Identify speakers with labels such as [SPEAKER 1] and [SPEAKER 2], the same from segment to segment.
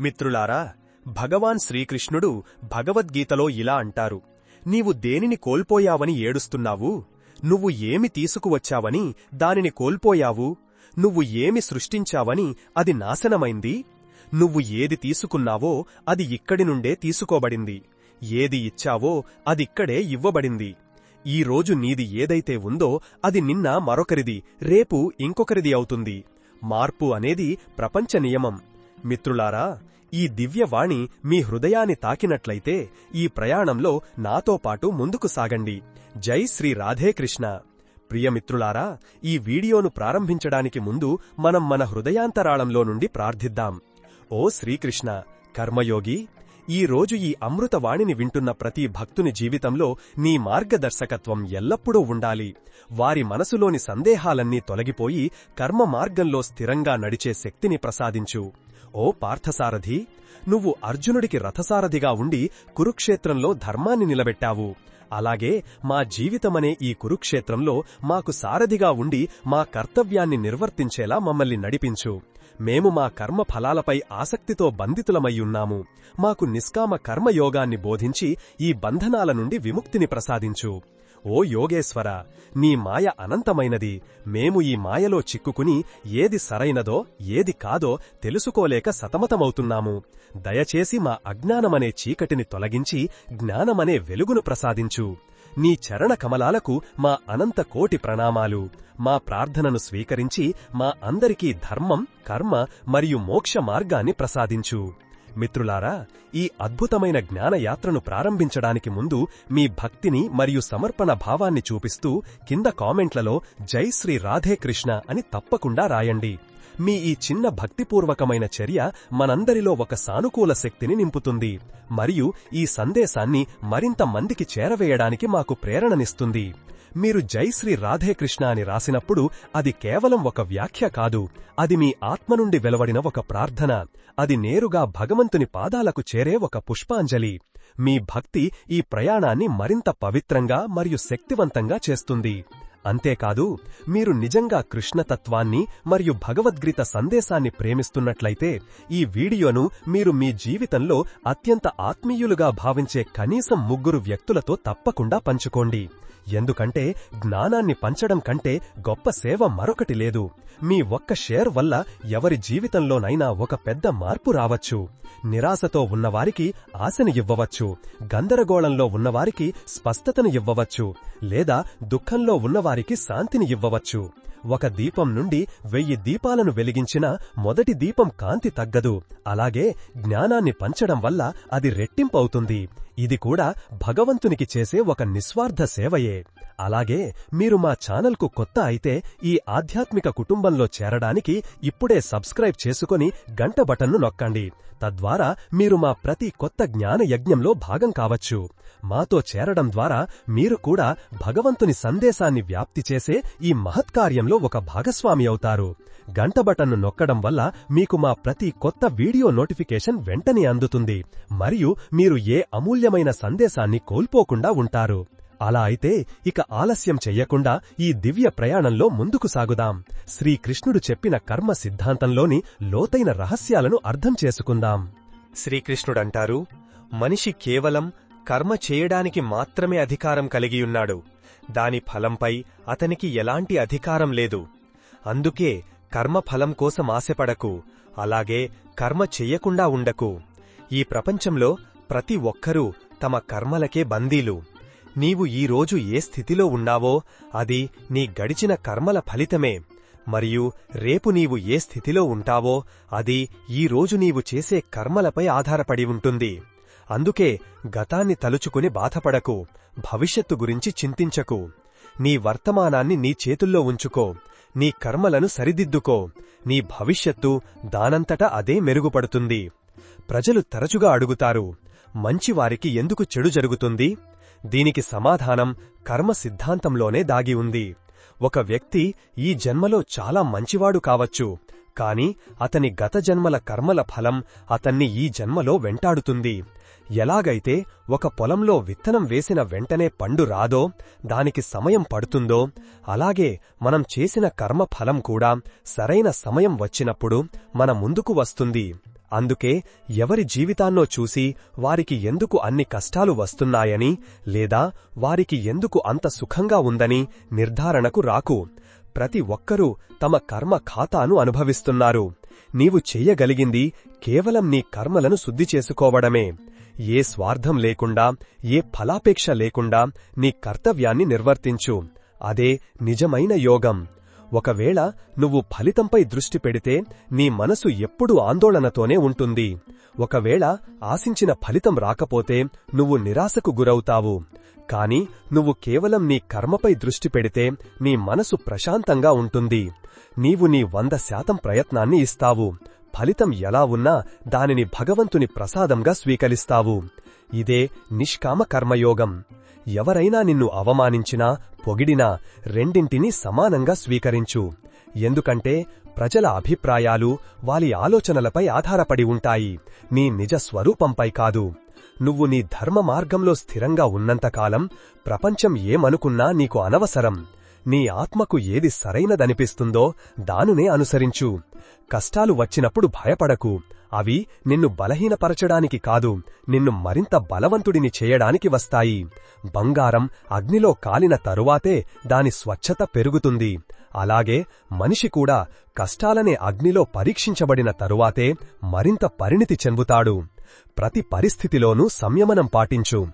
[SPEAKER 1] మిత్రులారా భగవాన్ శ్రీకృష్ణుడు భగవద్గీతలో ఇలా అంటారు. నీవు దేనిని కోల్పోయావని ఏడుస్తున్నావు? నువ్వు ఏమి తీసుకువచ్చావని దానిని కోల్పోయావు? నువ్వు ఏమి సృష్టించావని అది నాశనమైంది? నువ్వు ఏది తీసుకున్నావో అది ఇక్కడి నుండే తీసుకోబడింది. ఏది ఇచ్చావో అదిక్కడే ఇవ్వబడింది. ఈ రోజు నీది ఏదైతే ఉందో అది నిన్న మరొకరిది రేపు ఇంకొకరిది అవుతుంది. మార్పు అనేది ప్రపంచ నియమం. మిత్రులారా ఈ దివ్యవాణి మీ హృదయాన్ని తాకినట్లయితే ఈ ప్రయాణంలో నాతో పాటు ముందుకు సాగండి. జై శ్రీ రాధేకృష్ణ ప్రియమిత్రులారా ఈ వీడియోను ప్రారంభించడానికి ముందు మనం మన హృదయాంతరాళంలో నుండి ప్రార్థిద్దాం. ఓ శ్రీకృష్ణ కర్మయోగి ఈ రోజు ఈ అమృతవాణిని వింటున్న ప్రతి భక్తుని జీవితంలో నీ మార్గదర్శకత్వం ఎల్లప్పుడూ ఉండాలి. వారి మనసులోని సందేహాలన్నీ తొలగిపోయి కర్మ మార్గంలో స్థిరంగా నడిచే శక్తిని ప్రసాదించు. ఓ పార్థసారథి నువ్వు అర్జునుడికి రథసారథిగా ఉండి కురుక్షేత్రంలో ధర్మాన్ని నిలబెట్టావు. అలాగే మా జీవితమనే ఈ కురుక్షేత్రంలో మాకు సారథిగా ఉండి మా కర్తవ్యాన్ని నిర్వర్తించేలా మమ్మల్ని నడిపించు. మేము మా కర్మ ఫలాలపై ఆసక్తితో బంధితులమయ్యున్నాము మాకు నిష్కామ కర్మయోగాన్ని బోధించి ఈ బంధనాల నుండి విముక్తిని ప్రసాదించు. ఓ యోగేశ్వర నీ మాయ అనంతమైనది. మేము ఈ మాయలో చిక్కుకుని ఏది సరైనదో ఏది కాదో తెలుసుకోలేక సతమతమవుతున్నాము. దయచేసి మా అజ్ఞానమనే చీకటిని తొలగించి జ్ఞానమనే వెలుగును ప్రసాదించు. నీ చరణ కమలాలకు మా అనంత కోటి ప్రణామాలు. మా ప్రార్థనను స్వీకరించి మా అందరికీ ధర్మం కర్మ మరియు మోక్ష మార్గాన్ని ప్రసాదించు. మిత్రులారా ఈ అద్భుతమైన జ్ఞానయాత్రను ప్రారంభించడానికి ముందు మీ భక్తిని మరియు సమర్పణ భావాన్ని చూపిస్తూ కింద కామెంట్లలో జై శ్రీ రాధే కృష్ణ అని తప్పకుండా రాయండి. మీ ఈ చిన్న భక్తిపూర్వకమైన చర్య మనందరిలో ఒక సానుకూల శక్తిని నింపుతుంది మరియు ఈ సందేశాన్ని మరింత మందికి చేరవేయడానికి మాకు ప్రేరణనిస్తుంది. మీరు జై శ్రీ రాధేకృష్ణ అని రాసినప్పుడు అది కేవలం ఒక వ్యాఖ్య కాదు. అది మీ ఆత్మ నుండి వెలువడిన ఒక ప్రార్థన. అది నేరుగా భగవంతుని పాదాలకు చేరే ఒక పుష్పాంజలి. మీ భక్తి ఈ ప్రయాణాన్ని మరింత పవిత్రంగా మరియు శక్తివంతంగా చేస్తుంది. అంతేకాదు మీరు నిజంగా కృష్ణతత్వాన్ని మరియు భగవద్గీత సందేశాన్ని ప్రేమిస్తున్నట్లయితే ఈ వీడియోను మీరు మీ జీవితంలో అత్యంత ఆత్మీయులుగా భావించే కనీసం ముగ్గురు వ్యక్తులతో తప్పకుండా పంచుకోండి. ఎందుకంటే జ్ఞానాన్ని పంచడం కంటే గొప్ప సేవ మరొకటి లేదు. మీ ఒక్క షేర్ వల్ల ఎవరి జీవితంలోనైనా ఒక పెద్ద మార్పు రావచ్చు. నిరాశతో ఉన్నవారికి ఆశని ఇవ్వవచ్చు. గందరగోళంలో ఉన్నవారికి స్పష్టతను ఇవ్వవచ్చు. లేదా దుఃఖంలో ఉన్నవారికి శాంతిని ఇవ్వవచ్చు. ఒక దీపం నుండి వెయ్యి దీపాలను వెలిగించిన మొదటి దీపం కాంతి తగ్గదు. అలాగే జ్ఞానాన్ని పంచడం వల్ల అది రెట్టింపవుతుంది. ఇది కూడా భగవంతునికి చేసే ఒక నిస్వార్థ సేవయే. అలాగే మీరు మా ఛానల్కు కొత్త అయితే ఈ ఆధ్యాత్మిక కుటుంబంలో చేరడానికి ఇప్పుడే సబ్స్క్రైబ్ చేసుకుని గంట బటన్ను నొక్కండి. తద్వారా మీరు మా ప్రతి కొత్త జ్ఞాన యజ్ఞంలో భాగం కావచ్చు. మాతో చేరడం ద్వారా మీరు కూడా భగవంతుని సందేశాన్ని వ్యాప్తి చేసే ఈ మహత్కార్యంలో ఒక భాగస్వామి అవుతారు. గంట బటన్ను నొక్కడం వల్ల మీకు మా ప్రతి కొత్త వీడియో నోటిఫికేషన్ వెంటనే అందుతుంది. మరియు మీరు ఏ అమూల్యమైన సందేశాన్ని కోల్పోకుండా ఉంటారు. అలా అయితే ఇక ఆలస్యం చెయ్యకుండా ఈ దివ్య ప్రయాణంలో ముందుకు సాగుదాం. శ్రీకృష్ణుడు చెప్పిన కర్మ సిద్ధాంతంలోని లోతైన రహస్యాలను అర్థం చేసుకుందాం. శ్రీకృష్ణుడంటారు మనిషి కేవలం కర్మ చేయడానికి మాత్రమే అధికారం కలిగియున్నాడు దాని ఫలంపై అతనికి ఎలాంటి అధికారం లేదు. అందుకే కర్మఫలం కోసం ఆశపడకు అలాగే కర్మ చెయ్యకుండా ఉండకు. ఈ ప్రపంచంలో ప్రతి ఒక్కరూ తమ కర్మలకే బందీలు. నీవు ఈరోజు ఏ స్థితిలో ఉన్నావో అది నీ గడిచిన కర్మల ఫలితమే. మరియు రేపు నీవు ఏ స్థితిలో ఉంటావో అది ఈరోజు నీవు చేసే కర్మలపై ఆధారపడి ఉంటుంది. అందుకే గతాన్ని తలుచుకుని బాధపడకు. భవిష్యత్తు గురించి చింతించకు. నీ వర్తమానాన్ని నీ చేతుల్లో ఉంచుకో. నీ కర్మలను సరిదిద్దుకో. నీ భవిష్యత్తు దానంతట అదే మెరుగుపడుతుంది. ప్రజలు తరచుగా అడుగుతారు మంచివారికి ఎందుకు చెడు జరుగుతుంది? దీనికి సమాధానం కర్మ సిద్ధాంతంలోనే దాగి ఉంది. ఒక వ్యక్తి ఈ జన్మలో చాలా మంచివాడు కావచ్చు కాని అతని గత జన్మల కర్మల ఫలం అతన్ని ఈ జన్మలో వెంటాడుతుంది. ఎలాగైతే ఒక పొలంలో విత్తనం వేసిన వెంటనే పండు రాదో దానికి సమయం పడుతుందో అలాగే మనం చేసిన కర్మ ఫలం కూడా సరైన సమయం వచ్చినప్పుడు మన ముందుకు వస్తుంది. అందుకే ఎవరి జీవితాన్నో చూసి వారికి ఎందుకు అన్ని కష్టాలు వస్తున్నాయని లేదా వారికి ఎందుకు అంత సుఖంగా ఉందని నిర్ధారణకు రాకు. ప్రతి ఒక్కరూ తమ కర్మ ఖాతాను అనుభవిస్తున్నారు. నీవు చెయ్యగలిగింది కేవలం నీ కర్మలను శుద్ధి చేసుకోవడమే. ఏ స్వార్థం లేకుండా ఏ ఫలాపేక్ష లేకుండా నీ కర్తవ్యాన్ని నిర్వర్తించు. అదే నిజమైన యోగం. ఒకవేళ నువ్వు ఫలితంపై దృష్టి పెడితే నీ మనసు ఎప్పుడూ ఆందోళనతోనే ఉంటుంది. ఒకవేళ ఆశించిన ఫలితం రాకపోతే నువ్వు నిరాశకు గురవుతావు. కాని నువ్వు కేవలం నీ కర్మపై దృష్టి పెడితే నీ మనసు ప్రశాంతంగా ఉంటుంది. నీవు నీ వంద శాతం ప్రయత్నాన్ని ఇస్తావు. ఫలితం ఎలా ఉన్నా దానిని భగవంతుని ప్రసాదంగా స్వీకరిస్తావు. ఇదే నిష్కామ కర్మయోగం. ఎవరైనా నిన్ను అవమానించినా పొగిడినా రెండింటినీ సమానంగా స్వీకరించు. ఎందుకంటే ప్రజల అభిప్రాయాలు వారి ఆలోచనలపై ఆధారపడి ఉంటాయి. నీ నిజ స్వరూపంపై కాదు. నువ్వు నీ ధర్మ మార్గంలో స్థిరంగా ఉన్నంతకాలం ప్రపంచం ఏమనుకున్నా నీకు అనవసరం. నీ ఆత్మకు ఏది సరైనదనిపిస్తుందో దానునే అనుసరించు. కష్టాలు వచ్చినప్పుడు భయపడకు. అవి నిన్ను బలహీనపరచడానికి కాదు నిన్ను మరింత బలవంతుడిని చేయడానికి వస్తాయి. బంగారం అగ్నిలో కాలిన తరువాతే దాని స్వచ్ఛత పెరుగుతుంది. అలాగే మనిషి కూడా కష్టాలనే అగ్నిలో పరీక్షించబడిన తరువాతే మరింత పరిణితి చెందుతాడు. ప్రతి పరిస్థితిలోనూ సంయమనం పాటించు.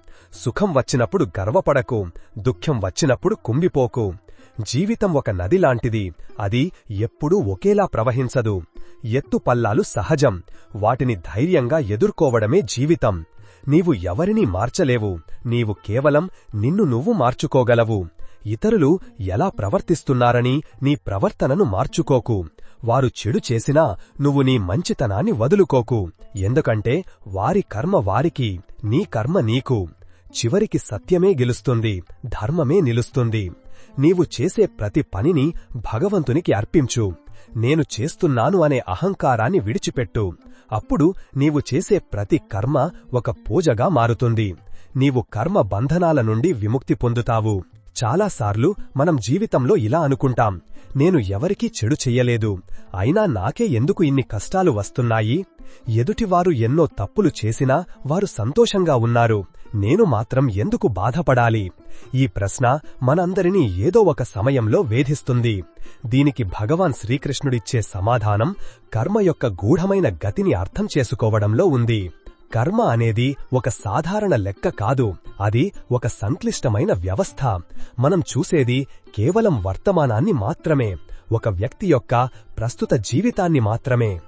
[SPEAKER 1] సుఖం వచ్చినప్పుడు గర్వపడకు. దుఃఖం వచ్చినప్పుడు కుంగిపోకు. జీవితం ఒక నది లాంటిది. అది ఎప్పుడూ ఒకేలా ప్రవహించదు. ఎత్తు పల్లాలు సహజం. వాటిని ధైర్యంగా ఎదుర్కోవడమే జీవితం. నీవు ఎవరినీ మార్చలేవు. నీవు కేవలం నిన్ను నువ్వు మార్చుకోగలవు. ఇతరులు ఎలా ప్రవర్తిస్తున్నారని నీ ప్రవర్తనను మార్చుకోకు. వారు చెడు చేసినా నువ్వు నీ మంచితనాన్ని వదులుకోకు. ఎందుకంటే వారి కర్మ వారికి నీ కర్మ నీకు. చివరికి సత్యమే గెలుస్తుంది. ధర్మమే నిలుస్తుంది. నీవు చేసే ప్రతి పనిని భగవంతునికి అర్పించు. నేను చేస్తున్నాను అనే అహంకారాన్ని విడిచిపెట్టు. అప్పుడు నీవు చేసే ప్రతి కర్మ ఒక పూజగా మారుతుంది. నీవు కర్మ బంధనాల నుండి విముక్తి పొందుతావు. చాలాసార్లు మనం జీవితంలో ఇలా అనుకుంటాం. నేను ఎవరికీ చెడు చెయ్యలేదు. అయినా నాకే ఎందుకు ఇన్ని కష్టాలు వస్తున్నాయి? ఎదుటివారు ఎన్నో తప్పులు చేసినా వారు సంతోషంగా ఉన్నారు. నేను మాత్రం ఎందుకు బాధపడాలి? ఈ ప్రశ్న మనందరినీ ఏదో ఒక సమయంలో వేధిస్తుంది. దీనికి భగవాన్ శ్రీకృష్ణుడిచ్చే సమాధానం కర్మ యొక్క గూఢమైన గతిని అర్థం చేసుకోవడంలో ఉంది. కర్మ అనేది ఒక సాధారణ లెక్క కాదు. అది ఒక సంక్లిష్టమైన వ్యవస్థ. మనం చూసేది కేవలం వర్తమానాన్ని మాత్రమే. ఒక వ్యక్తి యొక్క ప్రస్తుత జీవితాన్ని మాత్రమే.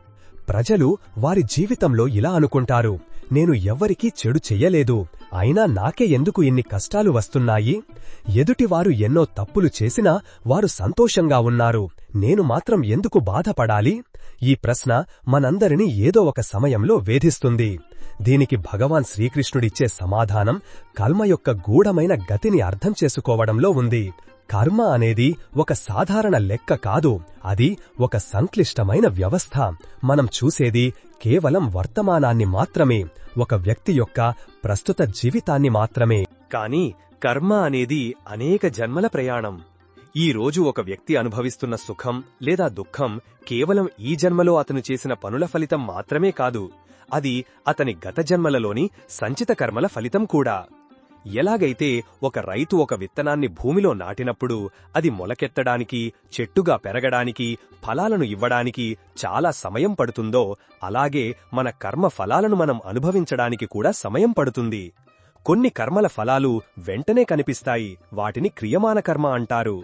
[SPEAKER 1] ప్రజలు వారి జీవితంలో ఇలా అనుకుంటారు. నేను ఎవ్వరికీ చెడు చెయ్యలేదు. అయినా నాకే ఎందుకు ఇన్ని కష్టాలు వస్తున్నాయి? ఎదుటివారు ఎన్నో తప్పులు చేసినా వారు సంతోషంగా ఉన్నారు. నేను మాత్రం ఎందుకు బాధపడాలి? ఈ ప్రశ్న మనందరినీ ఏదో ఒక సమయంలో వేధిస్తుంది. దీనికి భగవాన్ శ్రీకృష్ణుడిచ్చే సమాధానం కల్మ యొక్క గూఢమైన గతిని అర్థం చేసుకోవడంలో ఉంది. కర్మ అనేది ఒక సాధారణ లెక్క కాదు. అది ఒక సంక్లిష్టమైన వ్యవస్థ. మనం చూసేది కేవలం వర్తమానాన్ని మాత్రమే. ఒక వ్యక్తి యొక్క ప్రస్తుత జీవితాన్ని మాత్రమే. కాని కర్మ అనేది అనేక జన్మల ప్రయాణం. ఈ రోజు ఒక వ్యక్తి అనుభవిస్తున్న సుఖం లేదా దుఃఖం కేవలం ఈ జన్మలో అతను చేసిన పనుల ఫలితం మాత్రమే కాదు. అది అతని గత జన్మలలోని సంచిత కర్మల ఫలితం కూడా. ఎలాగైతే ఒక రైతు ఒక విత్తనాన్ని భూమిలో నాటినప్పుడు అది మొలకెత్తడానికి చెట్టుగా పెరగడానికి ఫలాలను ఇవ్వడానికి చాలా సమయం పడుతుందో అలాగే మన కర్మ ఫలాలను మనం అనుభవించడానికి కూడా సమయం పడుతుంది. కొన్ని కర్మల ఫలాలు వెంటనే కనిపిస్తాయి వాటిని క్రియమాన కర్మ అంటారు.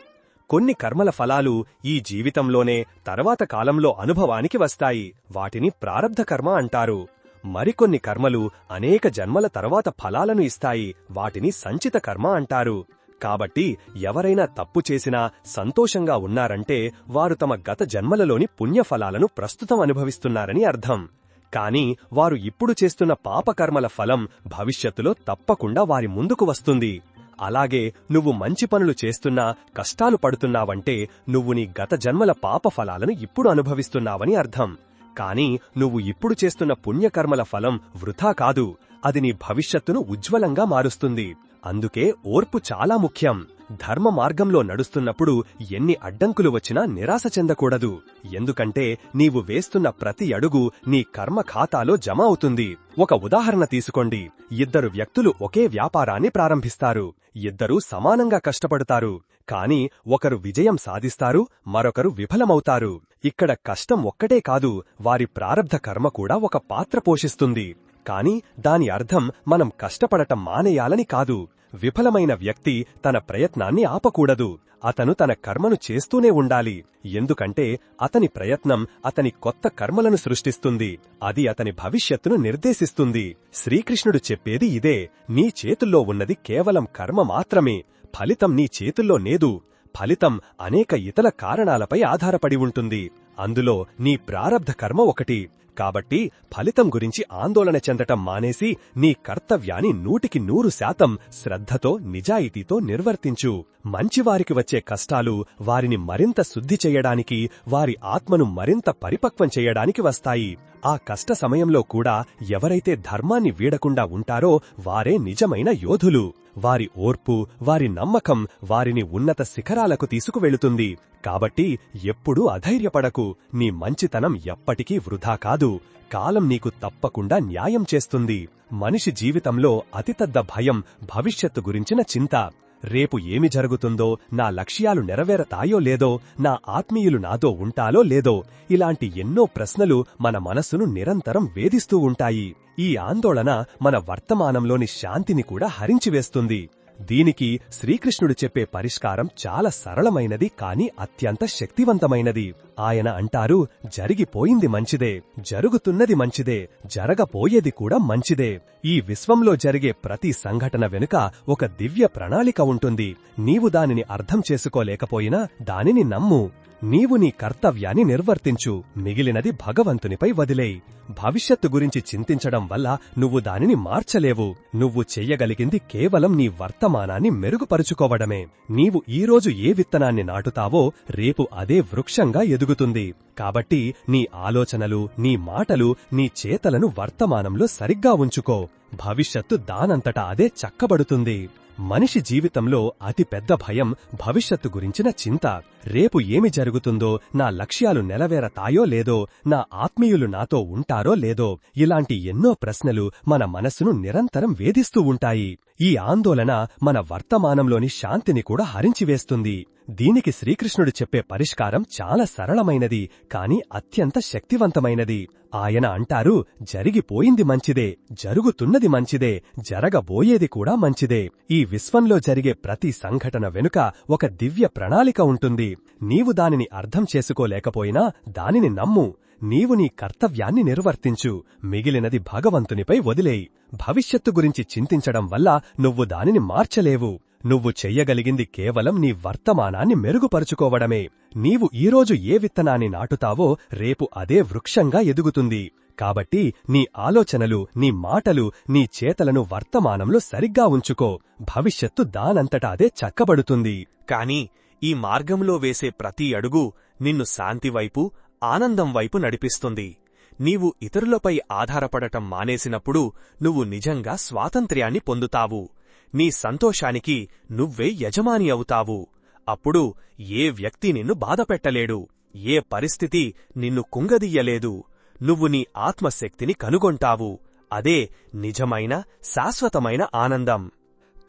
[SPEAKER 1] కొన్ని కర్మల ఫలాలు ఈ జీవితంలోనే తర్వాత కాలంలో అనుభవానికి వస్తాయి వాటిని ప్రారబ్ధ కర్మ అంటారు. మరికొన్ని కర్మలు అనేక జన్మల తర్వాత ఫలాలను ఇస్తాయి. వాటిని సంచిత కర్మ అంటారు. కాబట్టి ఎవరైనా తప్పు చేసినా సంతోషంగా ఉన్నారంటే వారు తమ గత జన్మలలోని పుణ్యఫలాలను ప్రస్తుతం అనుభవిస్తున్నారని అర్థం. కాని వారు ఇప్పుడు చేస్తున్న పాపకర్మల ఫలం భవిష్యత్తులో తప్పకుండా వారి ముందుకు వస్తుంది. అలాగే నువ్వు మంచి పనులు చేస్తున్నా కష్టాలు పడుతున్నావంటే నువ్వు నీ గత జన్మల పాప ఫలాలను ఇప్పుడు అనుభవిస్తున్నావని అర్థం. కాని నువ్వు ఇప్పుడు చేస్తున్న పుణ్యకర్మల ఫలం వృథా కాదు. అది నీ భవిష్యత్తును ఉజ్వలంగా మారుస్తుంది. అందుకే ఓర్పు చాలా ముఖ్యం. ధర్మ మార్గంలో నడుస్తున్నప్పుడు ఎన్ని అడ్డంకులు వచ్చినా నిరాశ చెందకూడదు. ఎందుకంటే నీవు వేస్తున్న ప్రతి అడుగు నీ కర్మ ఖాతాలో జమ అవుతుంది. ఒక ఉదాహరణ తీసుకోండి. ఇద్దరు వ్యక్తులు ఒకే వ్యాపారాన్ని ప్రారంభిస్తారు. ఇద్దరూ సమానంగా కష్టపడతారు. కాని ఒకరు విజయం సాధిస్తారు మరొకరు విఫలమవుతారు. ఇక్కడ కష్టం ఒక్కటే కాదు వారి ప్రారబ్ధ కర్మ కూడా ఒక పాత్ర పోషిస్తుంది. కాని దాని అర్థం మనం కష్టపడటం మానేయాలని కాదు. విఫలమైన వ్యక్తి తన ప్రయత్నాన్ని ఆపకూడదు. అతను తన కర్మను చేస్తూనే ఉండాలి. ఎందుకంటే అతని ప్రయత్నం అతని కొత్త కర్మలను సృష్టిస్తుంది. అది అతని భవిష్యత్తును నిర్దేశిస్తుంది. శ్రీకృష్ణుడు చెప్పేది ఇదే. నీ చేతుల్లో ఉన్నది కేవలం కర్మ మాత్రమే. ఫలితం నీ చేతుల్లో లేదు ఫలితం అనేక ఇతర కారణాలపై ఆధారపడి ఉంటుంది. అందులో నీ ప్రారబ్ధ కర్మ ఒకటి. కాబట్టి ఫలితం గురించి ఆందోళన చెందటం మానేసి నీ కర్తవ్యాన్ని నూటికి నూరు శాతం శ్రద్ధతో నిజాయితీతో నిర్వర్తించు. మంచివారికి వచ్చే కష్టాలు వారిని మరింత శుద్ధి చెయ్యడానికి వారి ఆత్మను మరింత పరిపక్వం చేయడానికి వస్తాయి. ఆ కష్ట సమయంలో కూడా ఎవరైతే ధర్మాన్ని వీడకుండా ఉంటారో వారే నిజమైన యోధులు. వారి ఓర్పు వారి నమ్మకం వారిని ఉన్నత శిఖరాలకు తీసుకువెళుతుంది. కాబట్టి ఎప్పుడూ అధైర్యపడకు. నీ మంచితనం ఎప్పటికీ వృధా కాదు. కాలం నీకు తప్పకుండా న్యాయం చేస్తుంది. మనిషి జీవితంలో అతితద్ద భయం భవిష్యత్తు గురించిన చింత. రేపు ఏమి జరుగుతుందో నా లక్ష్యాలు నెరవేరతాయో లేదో నా ఆత్మీయులు నాతో ఉంటాలో లేదో ఇలాంటి ఎన్నో ప్రశ్నలు మన మనస్సును నిరంతరం వేధిస్తూ ఉంటాయి. ఈ ఆందోళన మన వర్తమానంలోని శాంతిని కూడా హరించివేస్తుంది. దీనికి శ్రీకృష్ణుడు చెప్పే పరిష్కారం చాలా సరళమైనది కాని అత్యంత శక్తివంతమైనది. ఆయన అంటారు జరిగిపోయింది మంచిదే జరుగుతున్నది మంచిదే జరగపోయేది కూడా మంచిదే. ఈ విశ్వంలో జరిగే ప్రతి సంఘటన వెనుక ఒక దివ్య ప్రణాళిక ఉంటుంది. నీవు దానిని అర్థం చేసుకోలేకపోయినా దానిని నమ్ము. నీవు నీ కర్తవ్యాన్ని నిర్వర్తించు. మిగిలినది భగవంతునిపై వదిలేయి. భవిష్యత్తు గురించి చింతించడం వల్ల నువ్వు దానిని మార్చలేవు. నువ్వు చెయ్యగలిగింది కేవలం నీ వర్తమానాన్ని మెరుగుపరుచుకోవడమే. నీవు ఈరోజు ఏ విత్తనాన్ని నాటుతావో రేపు అదే వృక్షంగా ఎదుగుతుంది. కాబట్టి నీ ఆలోచనలు నీ మాటలు నీ చేతలను వర్తమానంలో సరిగ్గా ఉంచుకో. భవిష్యత్తు దానంతటా అదే చక్కబడుతుంది. మనిషి జీవితంలో అతి పెద్ద భయం భవిష్యత్తు గురించిన చింత. రేపు ఏమి జరుగుతుందో నా లక్ష్యాలు నెలవేరతాయో లేదో నా ఆత్మీయులు నాతో ఉంటారో లేదో ఇలాంటి ఎన్నో ప్రశ్నలు మన మనసును నిరంతరం వేధిస్తూ ఉంటాయి. ఈ ఆందోళన మన వర్తమానంలోని శాంతిని కూడా హరించివేస్తుంది. దీనికి శ్రీకృష్ణుడు చెప్పే పరిష్కారం చాలా సరళమైనది కాని అత్యంత శక్తివంతమైనది. ఆయన అంటారు జరిగిపోయింది మంచిదే జరుగుతున్నది మంచిదే జరగబోయేది కూడా మంచిదే. ఈ విశ్వంలో జరిగే ప్రతి సంఘటన వెనుక ఒక దివ్య ప్రణాళిక ఉంటుంది. నీవు దానిని అర్థం చేసుకోలేకపోయినా దానిని నమ్ము. నీవు నీ కర్తవ్యాన్ని నిర్వర్తించు. మిగిలినది భగవంతునిపై వదిలేయి. భవిష్యత్తు గురించి చింతించడం వల్ల నువ్వు దానిని మార్చలేవు. నువ్వు చెయ్యగలిగింది కేవలం నీ వర్తమానాన్ని మెరుగుపరుచుకోవడమే. నీవు ఈరోజు ఏ విత్తనాన్ని నాటుతావో రేపు అదే వృక్షంగా ఎదుగుతుంది. కాబట్టి నీ ఆలోచనలు నీ మాటలు నీ చేతలను వర్తమానంలో సరిగ్గా ఉంచుకో. భవిష్యత్తు దానంతటా అదే చక్కబడుతుంది.
[SPEAKER 2] కాని ఈ మార్గంలో వేసే ప్రతి అడుగు నిన్ను శాంతివైపు ఆనందం వైపు నడిపిస్తుంది. నీవు ఇతరులపై ఆధారపడటం మానేసినప్పుడు నువ్వు నిజంగా స్వాతంత్ర్యాన్ని పొందుతావు. నీ సంతోషానికి నువ్వే యజమాని అవుతావు. అప్పుడు ఏ వ్యక్తి నిన్ను బాధపెట్టలేడు. ఏ పరిస్థితి నిన్ను కుంగదీయలేదు. నువ్వు నీ ఆత్మశక్తిని కనుగొంటావు. అదే నిజమైన శాశ్వతమైన ఆనందం.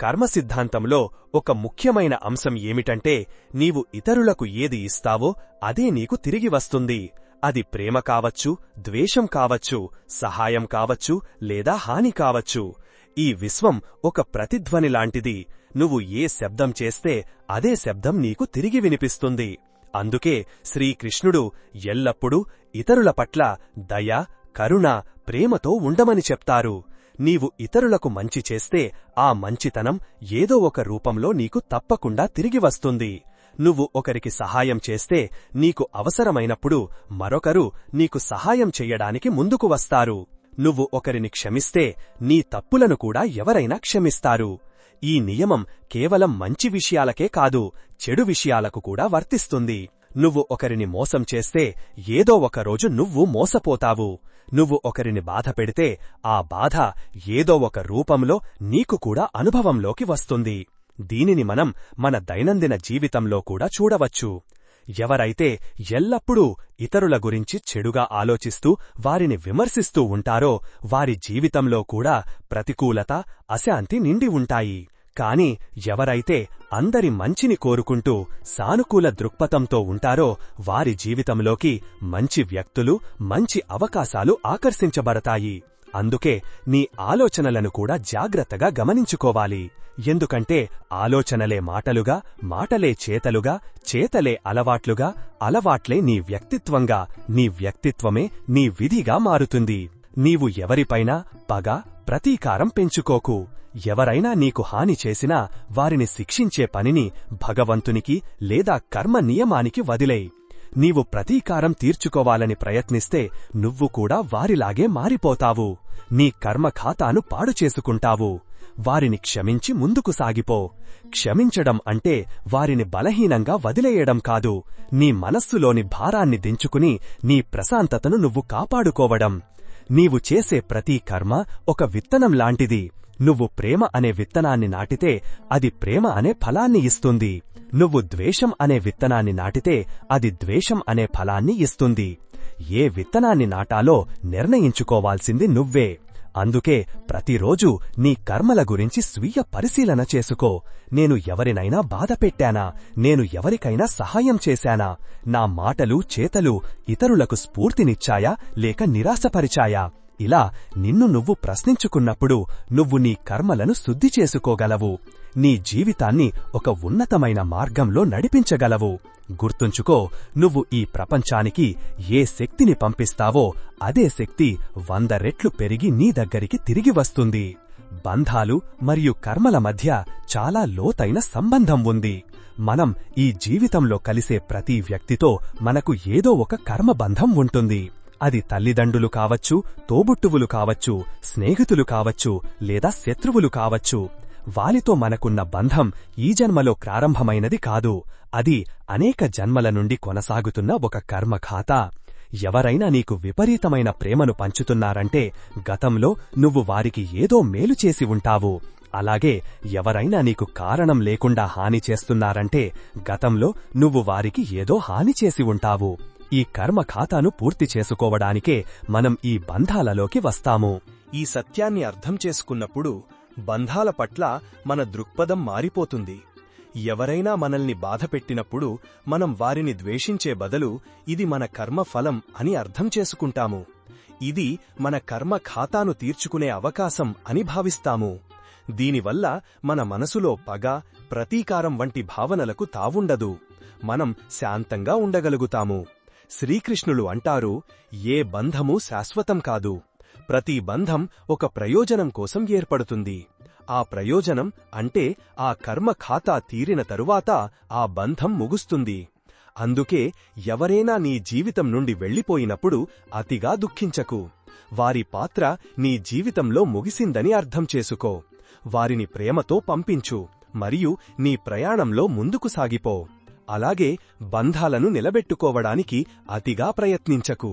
[SPEAKER 2] కర్మ సిద్ధాంతంలో ఒక ముఖ్యమైన అంశం ఏమిటంటే నీవు ఇతరులకు ఏది ఇస్తావో అదే నీకు తిరిగి వస్తుంది. అది ప్రేమ కావచ్చు ద్వేషం కావచ్చు సహాయం కావచ్చు లేదా హాని కావచ్చు. ఈ విశ్వం ఒక ప్రతిధ్వని లాంటిది. నువ్వు ఏ శబ్దం చేస్తే అదే శబ్దం నీకు తిరిగి వినిపిస్తుంది. అందుకే శ్రీకృష్ణుడు ఎల్లప్పుడూ ఇతరుల పట్ల దయ కరుణ ప్రేమతో ఉండమని చెప్తారు. నీవు ఇతరులకు మంచి చేస్తే ఆ మంచితనం ఏదో ఒక రూపంలో నీకు తప్పకుండా తిరిగి వస్తుంది. నువ్వు ఒకరికి సహాయం చేస్తే నీకు అవసరమైనప్పుడు మరొకరు నీకు సహాయం చెయ్యడానికి ముందుకు వస్తారు. నువ్వు ఒకరిని క్షమిస్తే నీ తప్పులను కూడా ఎవరైనా క్షమిస్తారు. ఈ నియమం కేవలం మంచి విషయాలకే కాదు చెడు విషయాలకు కూడా వర్తిస్తుంది. నువ్వు ఒకరిని మోసం చేస్తే ఏదో ఒకరోజు నువ్వు మోసపోతావు. నువ్వు ఒకరిని బాధ పెడితే ఆ బాధ ఏదో ఒక రూపంలో నీకు కూడా అనుభవంలోకి వస్తుంది. దీనిని మనం మన దైనందిన జీవితంలో కూడా చూడవచ్చు. ఎవరైతే ఎల్లప్పుడూ ఇతరుల గురించి చెడుగా ఆలోచిస్తూ వారిని విమర్శిస్తూ ఉంటారో వారి జీవితంలో కూడా ప్రతికూలత అశాంతి నిండి ఉంటాయి. కాని ఎవరైతే అందరి మంచిని కోరుకుంటూ సానుకూల దృక్పథంతో ఉంటారో వారి జీవితంలోకి మంచి వ్యక్తులు మంచి అవకాశాలు ఆకర్షించబడతాయి. అందుకే నీ ఆలోచనలను కూడా జాగ్రత్తగా గమనించుకోవాలి. ఎందుకంటే ఆలోచనలే మాటలుగా మాటలే చేతలుగా చేతలే అలవాట్లుగా అలవాట్లే నీ వ్యక్తిత్వంగా నీ వ్యక్తిత్వమే నీ విధిగా మారుతుంది. నీవు ఎవరిపైనా పగ ప్రతీకారం పెంచుకోకు. ఎవరైనా నీకు హాని చేసినా వారిని శిక్షించే పనిని భగవంతునికి లేదా కర్మ నియమానికి వదిలేయి. నీవు ప్రతీకారం తీర్చుకోవాలని ప్రయత్నిస్తే నువ్వు కూడా వారిలాగే మారిపోతావు. నీ కర్మ ఖాతాను పాడు చేసుకుంటావు. వారిని క్షమించి ముందుకు సాగిపో. క్షమించడం అంటే వారిని బలహీనంగా వదిలేయడం కాదు. నీ మనస్సులోని భారాన్ని దించుకుని నీ ప్రశాంతతను నువ్వు కాపాడుకోవడం. నీవు చేసే ప్రతి కర్మ ఒక విత్తనం లాంటిది. నువ్వు ప్రేమ అనే విత్తనాన్ని నాటితే అది ప్రేమ అనే ఫలాన్ని ఇస్తుంది. నువ్వు ద్వేషం అనే విత్తనాన్ని నాటితే అది ద్వేషం అనే ఫలాన్ని ఇస్తుంది. ఏ విత్తనాన్ని నాటాలో నిర్ణయించుకోవాల్సింది నువ్వే. అందుకే ప్రతిరోజు నీ కర్మల గురించి స్వీయ పరిశీలన చేసుకో. నేను ఎవరినైనా బాధ పెట్టానా? నేను ఎవరికైనా సహాయం చేశానా? నా మాటలు చేతలు ఇతరులకు స్ఫూర్తినిచ్చాయా లేక నిరాశపరిచాయా? ఇలా నిన్ను నువ్వు ప్రశ్నించుకున్నప్పుడు నువ్వు నీ కర్మలను శుద్ధి చేసుకోగలవు. నీ జీవితాన్ని ఒక ఉన్నతమైన మార్గంలో నడిపించగలవు. గుర్తుంచుకో నువ్వు ఈ ప్రపంచానికి ఏ శక్తిని పంపిస్తావో అదే శక్తి వంద రెట్లు పెరిగి నీ దగ్గరికి తిరిగి వస్తుంది. బంధాలు మరియు కర్మల మధ్య చాలా లోతైన సంబంధం ఉంది. మనం ఈ జీవితంలో కలిసే ప్రతి వ్యక్తితో మనకు ఏదో ఒక కర్మబంధం ఉంటుంది. అది తల్లిదండ్రులు కావచ్చు తోబుట్టువులు కావచ్చు స్నేహితులు కావచ్చు లేదా శత్రువులు కావచ్చు. వాలితో మనకున్న బంధం ఈ జన్మలో ప్రారంభమైనది కాదు. అది అనేక జన్మల నుండి కొనసాగుతున్న ఒక కర్మఖాత. ఎవరైనా నీకు విపరీతమైన ప్రేమను పంచుతున్నారంటే గతంలో నువ్వు వారికి ఏదో మేలు చేసి ఉంటావు. అలాగే ఎవరైనా నీకు కారణం లేకుండా హాని చేస్తున్నారంటే గతంలో నువ్వు వారికి ఏదో హాని చేసి ఉంటావు. ఈ కర్మ ఖాతాను పూర్తి చేసుకోవడానికే మనం ఈ బంధాలలోకి వస్తాము.
[SPEAKER 1] ఈ సత్యాన్ని అర్థం చేసుకున్నప్పుడు బంధాల పట్ల మన దృక్పథం మారిపోతుంది. ఎవరైనా మనల్ని బాధపెట్టినప్పుడు మనం వారిని ద్వేషించే బదులు ఇది మన కర్మ ఫలం అని అర్థం చేసుకుంటాము. ఇది మన కర్మ ఖాతాను తీర్చుకునే అవకాశం అని భావిస్తాము. దీనివల్ల మన మనసులో పగ ప్రతీకారం వంటి భావనలకు తావుండదు. మనం శాంతంగా ఉండగలుగుతాము. శ్రీకృష్ణులు అంటారు ఏ బంధము శాశ్వతం కాదు. ప్రతి బంధం ఒక ప్రయోజనం కోసం ఏర్పడుతుంది. ఆ ప్రయోజనం అంటే ఆ కర్మ ఖాతా తీరిన తరువాత ఆ బంధం ముగుస్తుంది. అందుకే ఎవరైనా నీ జీవితం నుండి వెళ్ళిపోయినప్పుడు అతిగా దుఃఖించకు. వారి పాత్ర నీ జీవితంలో ముగిసిందని అర్థం చేసుకో. వారిని ప్రేమతో పంపించు మరియు నీ ప్రయాణంలో ముందుకు సాగిపో. అలాగే బంధాలను నిలబెట్టుకోవడానికి అతిగా ప్రయత్నించకు.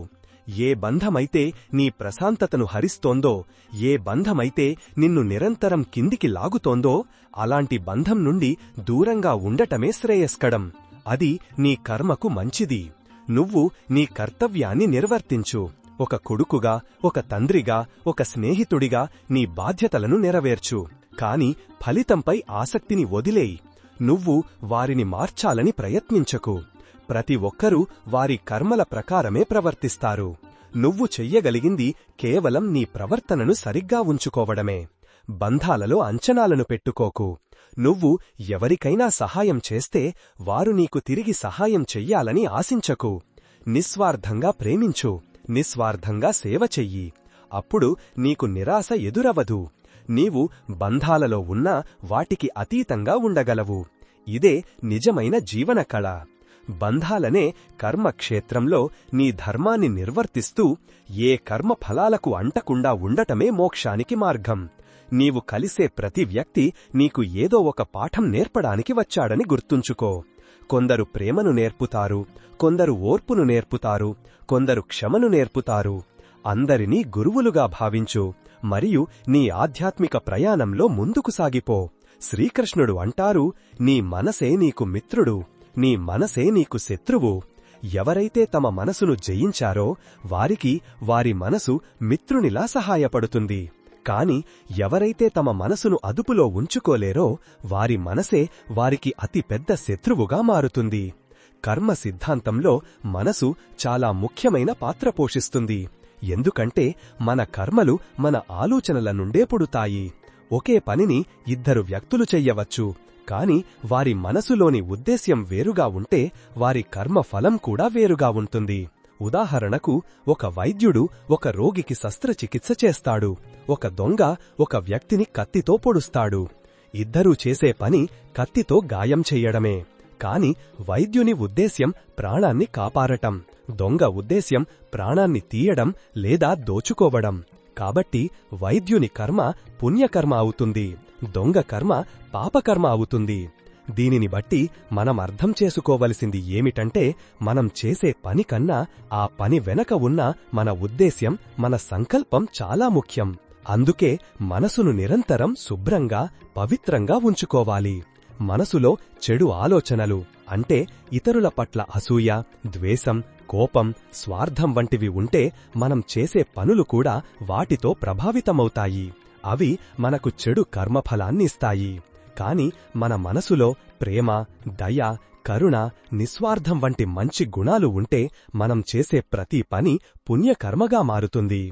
[SPEAKER 1] ఏ బంధమైతే నీ ప్రశాంతతను హరిస్తోందో ఏ బంధమైతే నిన్ను నిరంతరం కిందికి లాగుతోందో అలాంటి బంధం నుండి దూరంగా ఉండటమే శ్రేయస్కడం అది నీ కర్మకు మంచిది. నువ్వు నీ కర్తవ్యాన్ని నిర్వర్తించు. ఒక కొడుకుగా ఒక తండ్రిగా ఒక స్నేహితుడిగా నీ బాధ్యతలను నెరవేర్చు. కాని ఫలితంపై ఆసక్తిని వదిలేయి. నువ్వు వారిని మార్చాలని ప్రయత్నించకు. ప్రతి ఒక్కరూ వారి కర్మల ప్రకారమే ప్రవర్తిస్తారు. నువ్వు చెయ్యగలిగింది కేవలం నీ ప్రవర్తనను సరిగ్గా ఉంచుకోవడమే. బంధాలలో అంచనాలను పెట్టుకోకు. నువ్వు ఎవరికైనా సహాయం చేస్తే వారు నీకు తిరిగి సహాయం చెయ్యాలని ఆశించకు. నిస్వార్థంగా ప్రేమించు. నిస్వార్థంగా సేవ చెయ్యి. అప్పుడు నీకు నిరాశ ఎదురవదు. నీవు బంధాలలో ఉన్నా వాటికి అతీతంగా ఉండగలవు. ఇదే నిజమైన జీవన కళ బంధాలనే కర్మక్షేత్రంలో నీ ధర్మాన్ని నిర్వర్తిస్తూ ఏ కర్మ ఫలాలకు అంటకుండా ఉండటమే మోక్షానికి మార్గం. నీవు కలిసే ప్రతి వ్యక్తి నీకు ఏదో ఒక పాఠం నేర్పడానికి వచ్చాడని గుర్తుంచుకో. కొందరు ప్రేమను నేర్పుతారు కొందరు ఓర్పును నేర్పుతారు కొందరు క్షమను నేర్పుతారు. అందరినీ గురువులుగా భావించు. మరియు నీ ఆధ్యాత్మిక ప్రయాణంలో ముందుకు సాగిపో. శ్రీకృష్ణుడు అంటారు నీ మనసే నీకు మిత్రుడు నీ మనసే నీకు శత్రువు. ఎవరైతే తమ మనసును జయించారో వారికి వారి మనసు మిత్రునిలా సహాయపడుతుంది. కాని ఎవరైతే తమ మనసును అదుపులో ఉంచుకోలేరో వారి మనసే వారికి అతి పెద్ద శత్రువుగా మారుతుంది. కర్మ సిద్ధాంతంలో మనసు చాలా ముఖ్యమైన పాత్ర పోషిస్తుంది. ఎందుకంటే మన కర్మలు మన ఆలోచనల నుండే పుడుతాయి. ఒకే పనిని ఇద్దరు వ్యక్తులు చెయ్యవచ్చు. కాని వారి మనసులోని ఉద్దేశ్యం వేరుగా ఉంటే వారి కర్మ ఫలం కూడా వేరుగా ఉంటుంది. ఉదాహరణకు ఒక వైద్యుడు ఒక రోగికి శస్త్రచికిత్స చేస్తాడు. ఒక దొంగ ఒక వ్యక్తిని కత్తితో పొడుస్తాడు. ఇద్దరూ చేసే పని కత్తితో గాయం చెయ్యడమే. కాని వైద్యుని ఉద్దేశ్యం ప్రాణాన్ని కాపారటం దొంగ ఉద్దేశ్యం ప్రాణాన్ని తీయడం లేదా దోచుకోవడం. కాబట్టి వైద్యుని కర్మ పుణ్యకర్మ అవుతుంది. దొంగ కర్మ పాపకర్మ అవుతుంది. దీనిని బట్టి మనం అర్థం చేసుకోవలసింది ఏమిటంటే మనం చేసే పని కన్నా ఆ పని వెనక ఉన్న మన ఉద్దేశ్యం మన సంకల్పం చాలా ముఖ్యం. అందుకే మనసును నిరంతరం శుభ్రంగా పవిత్రంగా ఉంచుకోవాలి. మనసులో చెడు ఆలోచనలు అంటే ఇతరుల పట్ల అసూయ ద్వేషం కోపం స్వార్థం వంటివి ఉంటే మనం చేసే పనులు కూడా వాటితో ప్రభావితమవుతాయి. అవి మనకు చెడు కర్మఫలాన్నిస్తాయి కాని మన మనసులో ప్రేమ దయ కరుణ నిస్వార్థం వంటి మంచి గుణాలు ఉంటే మనం చేసే ప్రతి పని పుణ్యకర్మగా మారుతుంది.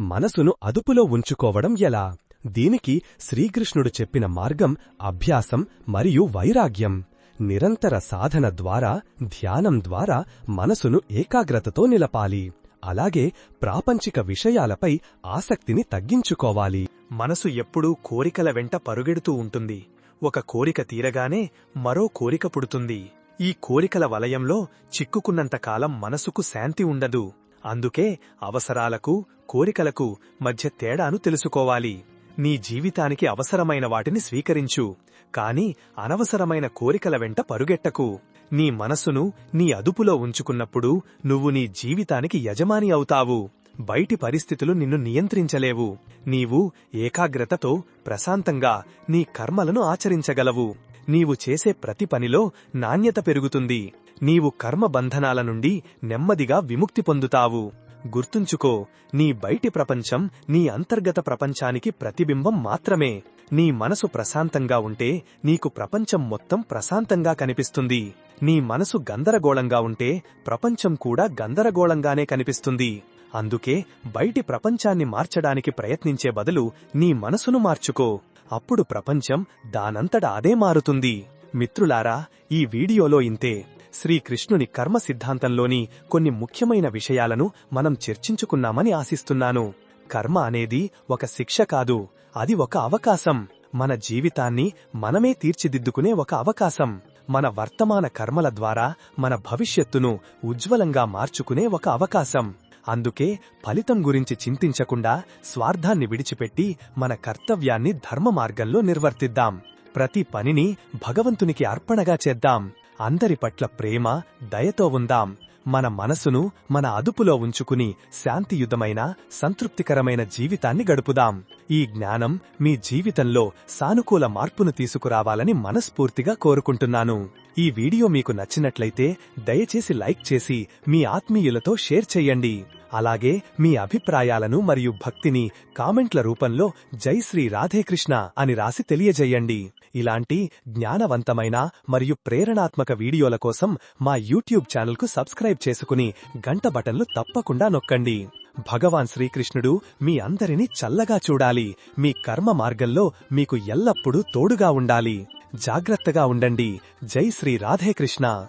[SPEAKER 1] మనసును అదుపులో ఉంచుకోవడం ఎలా? దీనికి శ్రీకృష్ణుడు చెప్పిన మార్గం అభ్యాసం మరియు వైరాగ్యం. నిరంతర సాధన ద్వారా ధ్యానం ద్వారా మనసును ఏకాగ్రతతో నిలపాలి. అలాగే ప్రాపంచిక విషయాలపై ఆసక్తిని తగ్గించుకోవాలి.
[SPEAKER 2] మనసు ఎప్పుడూ కోరికల వెంట పరుగెడుతూ ఉంటుంది. ఒక కోరిక తీరగానే మరో కోరిక పుడుతుంది. ఈ కోరికల వలయంలో చిక్కుకున్నంతకాలం మనసుకు శాంతి ఉండదు. అందుకే అవసరాలకు కోరికలకు మధ్య తేడాను తెలుసుకోవాలి. నీ జీవితానికి అవసరమైన వాటిని స్వీకరించు. కాని అనవసరమైన కోరికల వెంట పరుగెట్టకు. నీ మనసును నీ అదుపులో ఉంచుకున్నప్పుడు నువ్వు నీ జీవితానికి యజమాని అవుతావు. బయటి పరిస్థితులు నిన్ను నియంత్రించలేవు. నీవు ఏకాగ్రతతో ప్రశాంతంగా నీ కర్మలను ఆచరించగలవు. నీవు చేసే ప్రతి పనిలో నాణ్యత పెరుగుతుంది. నీవు కర్మ బంధనాల నుండి నెమ్మదిగా విముక్తి పొందుతావు. గుర్తుంచుకో నీ బయటి ప్రపంచం నీ అంతర్గత ప్రపంచానికి ప్రతిబింబం మాత్రమే. నీ మనసు ప్రశాంతంగా ఉంటే నీకు ప్రపంచం మొత్తం ప్రశాంతంగా కనిపిస్తుంది. నీ మనసు గందరగోళంగా ఉంటే ప్రపంచం కూడా గందరగోళంగానే కనిపిస్తుంది. అందుకే బయటి ప్రపంచాన్ని మార్చడానికి ప్రయత్నించే బదులు నీ మనసును మార్చుకో. అప్పుడు ప్రపంచం దానంతట అదే మారుతుంది. మిత్రులారా ఈ వీడియోలో ఇంతే. శ్రీకృష్ణుని కర్మ సిద్ధాంతంలోని కొన్ని ముఖ్యమైన విషయాలను మనం చర్చించుకున్నామని ఆశిస్తున్నాను. కర్మ అనేది ఒక శిక్ష కాదు. అది ఒక అవకాశం. మన జీవితాన్ని మనమే తీర్చిదిద్దుకునే ఒక అవకాశం. మన వర్తమాన కర్మల ద్వారా మన భవిష్యత్తును ఉజ్వలంగా మార్చుకునే ఒక అవకాశం. అందుకే ఫలితం గురించి చింతించకుండా స్వార్థాన్ని విడిచిపెట్టి మన కర్తవ్యాన్ని ధర్మ మార్గంలో నిర్వర్తిద్దాం. ప్రతి పనిని భగవంతునికి అర్పణగా చేద్దాం. అందరి పట్ల ప్రేమ దయతో ఉందాం. మన మనసును మన అదుపులో ఉంచుకుని శాంతియుతమైన సంతృప్తికరమైన జీవితాన్ని గడుపుదాం. ఈ జ్ఞానం మీ జీవితంలో సానుకూల మార్పును తీసుకురావాలని మనస్ఫూర్తిగా కోరుకుంటున్నాను. ఈ వీడియో మీకు నచ్చినట్లయితే దయచేసి లైక్ చేసి మీ ఆత్మీయులతో షేర్ చేయండి. అలాగే మీ అభిప్రాయాలను మరియు భక్తిని కామెంట్ల రూపంలో జై శ్రీ రాధేకృష్ణ అని రాసి తెలియజేయండి. ఇలాంటి జ్ఞానవంతమైన మరియు ప్రేరణాత్మక వీడియోల కోసం మా యూట్యూబ్ ఛానల్కు సబ్స్క్రైబ్ చేసుకుని గంట బటన్లు తప్పకుండా నొక్కండి. భగవాన్ శ్రీకృష్ణుడు మీ అందరినీ చల్లగా చూడాలి. మీ కర్మ మార్గంలో మీకు ఎల్లప్పుడూ తోడుగా ఉండాలి. జాగ్రత్తగా ఉండండి. జై శ్రీ రాధేకృష్ణ.